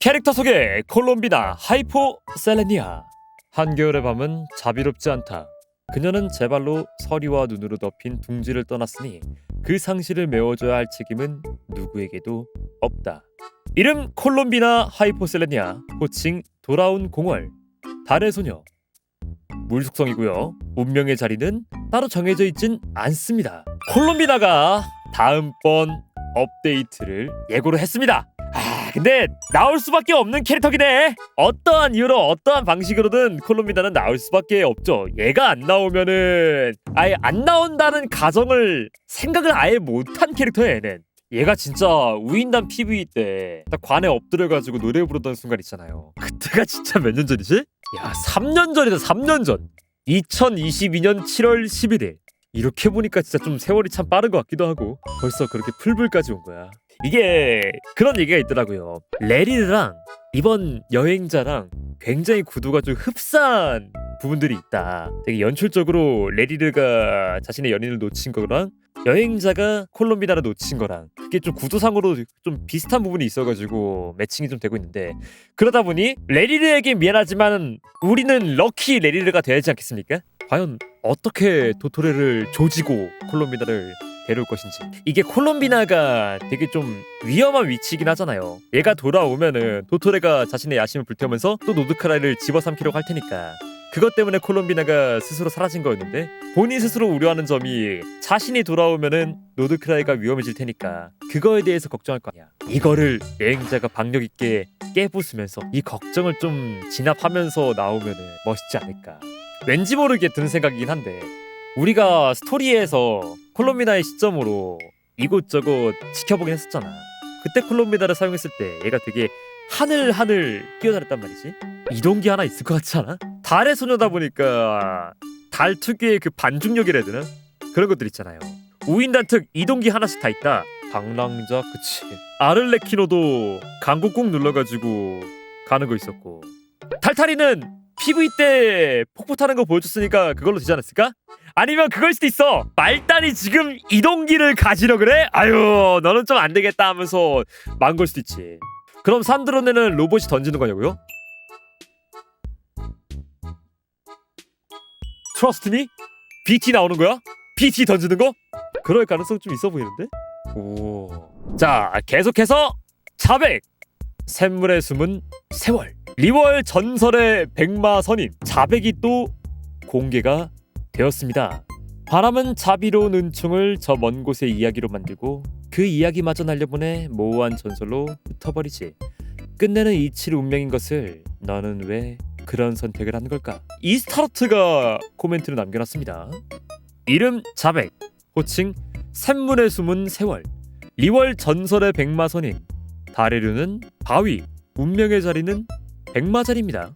캐릭터 소개 콜롬비나 하이포 셀레니아. 한겨울의 밤은 자비롭지 않다. 그녀는 제 발로 서리와 눈으로 덮인 둥지를 떠났으니 그 상실을 메워줘야 할 책임은 누구에게도 없다. 이름 콜롬비나 하이포 셀레니아 호칭 돌아온 공월. 달의 소녀. 물속성이고요. 운명의 자리는 따로 정해져 있진 않습니다. 콜롬비나가 다음번 업데이트를 예고를 했습니다. 아 근데 나올 수밖에 없는 캐릭터기네 어떠한 이유로 어떠한 방식으로든 콜롬비나는 나올 수밖에 없죠. 얘가 안 나오면은 아예 안 나온다는 가정을 생각을 아예 못한 캐릭터야 얘는. 얘가 진짜 우인단 PV 때 딱 관에 엎드려가지고 노래 부르던 순간 있잖아요. 그때가 진짜 몇 년 전이지? 야 3년 전이다 3년 전. 2022년 7월 11일. 이렇게 보니까 진짜 좀 세월이 참 빠른 것 같기도 하고 벌써 그렇게 풀불까지 온 거야 이게 그런 얘기가 있더라고요 레리르랑 이번 여행자랑 굉장히 구도가 좀 흡사한 부분들이 있다 되게 연출적으로 레리르가 자신의 연인을 놓친 거랑 여행자가 콜롬비나를 놓친 거랑 그게 좀 구도상으로 좀 비슷한 부분이 있어가지고 매칭이 좀 되고 있는데 그러다 보니 레리르에게 미안하지만 우리는 럭키 레리르가 되지 않겠습니까? 과연 어떻게 도토레를 조지고 콜롬비나를 데려올 것인지. 이게 콜롬비나가 되게 좀 위험한 위치이긴 하잖아요. 얘가 돌아오면은 도토레가 자신의 야심을 불태우면서 또 노드카라를 집어삼키려고 할 테니까. 그것 때문에 콜롬비나가 스스로 사라진 거였는데 본인 스스로 우려하는 점이 자신이 돌아오면은 노드크라이가 위험해질 테니까 그거에 대해서 걱정할 거 아니야. 이거를 여행자가 박력 있게 깨부수면서 이 걱정을 좀 진압하면서 나오면은 멋있지 않을까. 왠지 모르게 드는 생각이긴 한데 우리가 스토리에서 콜롬비나의 시점으로 이곳저곳 지켜보긴 했었잖아. 그때 콜롬비나를 사용했을 때 얘가 되게 하늘 하늘 뛰어다녔단 말이지. 이동기 하나 있을 것 같지 않아? 달의 소녀다 보니까 달 특유의 그 반중력이라 되나? 그런 것들 있잖아요. 우인단 특 이동기 하나씩 다 있다. 방랑자 그치. 아를레키노도 강국 꾹 눌러가지고 가는 거 있었고. 탈타리는 PV 때 폭포 타는 거 보여줬으니까 그걸로 되지 않았을까? 아니면 그걸 수도 있어 말단이 지금 이동기를 가지려 그래? 아유 너는 좀 안 되겠다 하면서 만걸 수도 있지 그럼 산드로네는 로봇이 던지는 거냐고요? 트러스트 미? BT 나오는 거야? BT 던지는 거? 그럴 가능성 좀 있어 보이는데? 오. 자, 계속해서 자백. 샘물에 숨은 세월. 리월 전설의 백마 선인 자백이 또 공개가 되었습니다. 바람은 자비로운 은총을 저 먼 곳의 이야기로 만들고 그 이야기마저 날려보내 모호한 전설로 흩어버리지. 끝내는 이치를 운명인 것을 너는 왜 그런 선택을 하는 걸까? 이스타르트가 코멘트를 남겨놨습니다. 이름 자백, 호칭 샘물에 숨은 세월, 리월 전설의 백마선인, 다레르는 바위, 운명의 자리는 백마 자리입니다.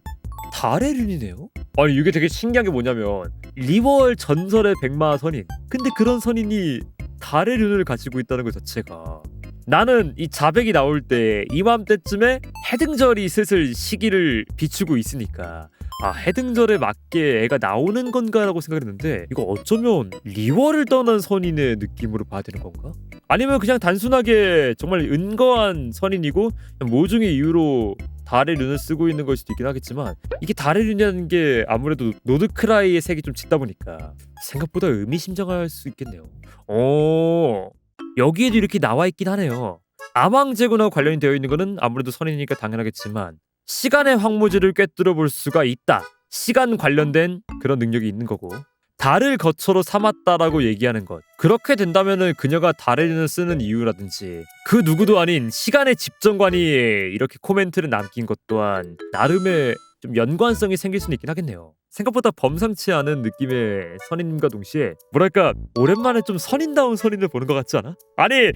다레르이네요. 아니 이게 되게 신기한 게 뭐냐면 리월 전설의 백마 선인, 근데 그런 선인이 달의 륜을 가지고 있다는 것 자체가 나는 이 자백이 나올 때 이맘때쯤에 해등절이 슬슬 시기를 비추고 있으니까 아 해등절에 맞게 애가 나오는 건가라고 생각했는데 이거 어쩌면 리월을 떠난 선인의 느낌으로 봐야 되는 건가? 아니면 그냥 단순하게 정말 은거한 선인이고 모종의 이유로 달의 륜을 쓰고 있는 걸 수도 있긴 하겠지만 이게 달의 륜이라는 게 아무래도 노드크라이의 색이 좀 짙다 보니까 생각보다 의미심장할 수 있겠네요. 오 여기에도 이렇게 나와 있긴 하네요. 아망제군하고 관련이 되어 있는 거는 아무래도 선이니까 당연하겠지만 시간의 황무지를 꿰뚫어 볼 수가 있다. 시간 관련된 그런 능력이 있는 거고 달을 거처로 삼았다라고 얘기하는 것. 그렇게 된다면은 그녀가 달을 쓰는 이유라든지 그 누구도 아닌 시간의 집정관이 이렇게 코멘트를 남긴 것 또한 나름의 좀 연관성이 생길 수는 있긴 하겠네요. 생각보다 범상치 않은 느낌의 선인님과 동시에 뭐랄까 오랜만에 좀 선인다운 선인을 보는 것 같지 않아? 아니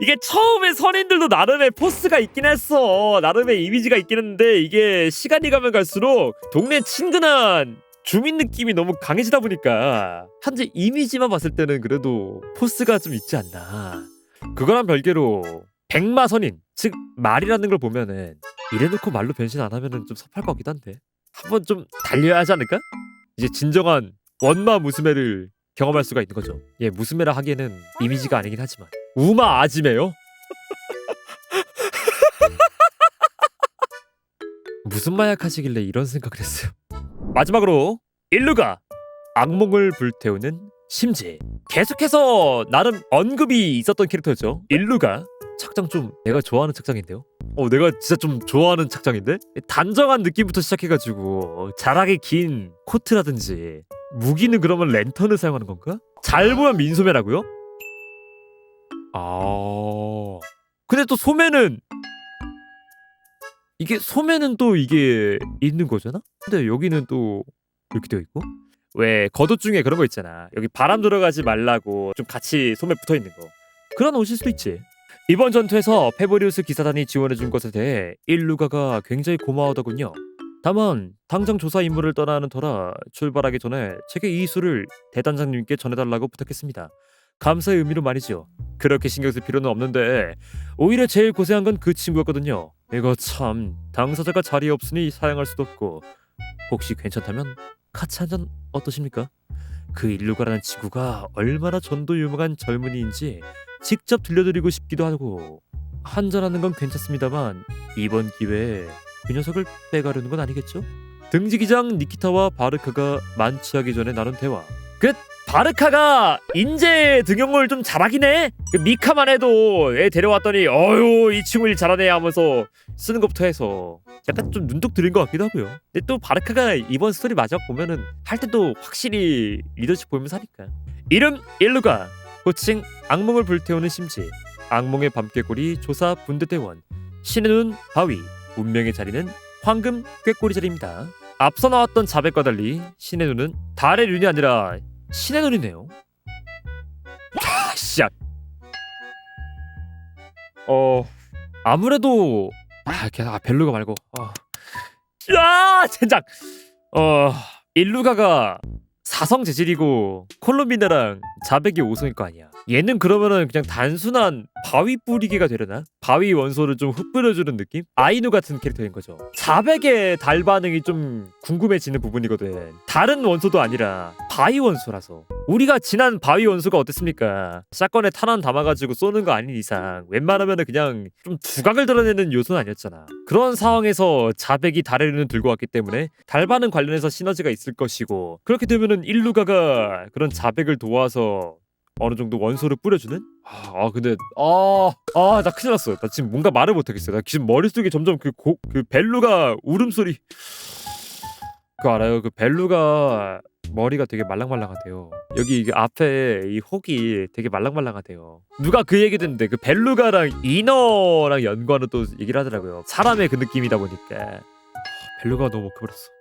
이게 처음에 선인들도 나름의 포스가 있긴 했어 나름의 이미지가 있긴 했는데 이게 시간이 가면 갈수록 동네 친근한 주민 느낌이 너무 강해지다 보니까 현재 이미지만 봤을 때는 그래도 포스가 좀 있지 않나 그거랑 별개로 백마선인 즉 말이라는 걸 보면은 이래놓고 말로 변신 안 하면은 좀 섭할 것 같기도 한데 한번 좀 달려야 하지 않을까? 이제 진정한 원마 무스메를 경험할 수가 있는 거죠. 예, 무스메라 하기에는 이미지가 아니긴 하지만 우마 아지메요? 무슨 마약 하시길래 이런 생각을 했어요. 마지막으로 일루가 악몽을 불태우는 심지 계속해서 나름 언급이 있었던 캐릭터였죠. 일루가 착장 좀 내가 좋아하는 착장인데요. 어 내가 진짜 좀 좋아하는 착장인데 단정한 느낌부터 시작해가지고 자락이 긴 코트라든지 무기는 그러면 랜턴을 사용하는 건가? 잘 보면 민소매라고요? 아 근데 또 소매는 이게 소매는 또 이게 있는 거잖아? 근데 여기는 또 이렇게 되어 있고? 왜 겉옷 중에 그런 거 있잖아. 여기 바람 들어가지 말라고 좀 같이 소매 붙어 있는 거. 그런 옷일 수도 있지. 이번 전투에서 페보리우스 기사단이 지원해준 것에 대해 일루가가 굉장히 고마워하더군요. 다만 당장 조사 임무를 떠나야 하는 터라 출발하기 전에 제게 이 수를 대단장님께 전해달라고 부탁했습니다. 감사의 의미로 말이죠. 그렇게 신경 쓸 필요는 없는데 오히려 제일 고생한 건 그 친구였거든요. 이거 참 당사자가 자리에 없으니 사양할 수도 없고 혹시 괜찮다면 같이 한잔 어떠십니까? 그 일루가라는 친구가 얼마나 전도 유명한 젊은이인지 직접 들려드리고 싶기도 하고 한잔하는 건 괜찮습니다만 이번 기회에 그 녀석을 빼가려는 건 아니겠죠? 등지기장 니키타와 바르카가 만취하기 전에 나눈 대화 끝! 바르카가 인재 등용을 좀 잘하긴 해. 그 미카만 해도 애 데려왔더니 어유 이 친구 일 잘하네 하면서 쓰는 것부터 해서 약간 좀 눈독 들인 것 같기도 하고요. 근데 또 바르카가 이번 스토리 마지막 보면은 할 때도 확실히 리더십 보이면서 하니까. 이름 일루가 호칭 악몽을 불태우는 심지 악몽의 밤꾀꼬리 조사 분대대원 신의 눈 바위 운명의 자리는 황금 꾀꼬리 자리입니다. 앞서 나왔던 자백과 달리 신의 눈은 달의 눈이 아니라 신의 눈이네요. 아, 씨야. 어 아무래도 아 계속 아, 벨루가 말고 어. 야 젠장 어 일루가가 사성 재질이고 콜롬비나랑 자백이 오성일 거 아니야. 얘는 그러면은 그냥 단순한 바위 뿌리기가 되려나? 바위 원소를 좀 흩뿌려주는 느낌? 아이누 같은 캐릭터인 거죠. 자백의 달 반응이 좀 궁금해지는 부분이거든. 다른 원소도 아니라 바위 원소라서. 우리가 지난 바위 원소가 어땠습니까? 샷건에 탄환 담아가지고 쏘는 거 아닌 이상 웬만하면은 그냥 좀 두각을 드러내는 요소는 아니었잖아. 그런 상황에서 자백이 달의 눈을 들고 왔기 때문에 달 반응 관련해서 시너지가 있을 것이고 그렇게 되면은 일루가가 그런 자백을 도와서 어느 정도 원소를 뿌려주는? 아, 아, 근데 아아 나 큰일 났어. 나 지금 뭔가 말을 못하겠어. 나 지금 머릿속에 점점 그 고, 그 벨루가 울음소리 그거 알아요? 그 벨루가 머리가 되게 말랑말랑하대요. 여기 이게 앞에 이 혹이 되게 말랑말랑하대요. 누가 그 얘기 듣는데 그 벨루가랑 이너랑 연관을 또 얘기를 하더라고요. 사람의 그 느낌이다 보니까 아, 벨루가 너무 먹혀버렸어.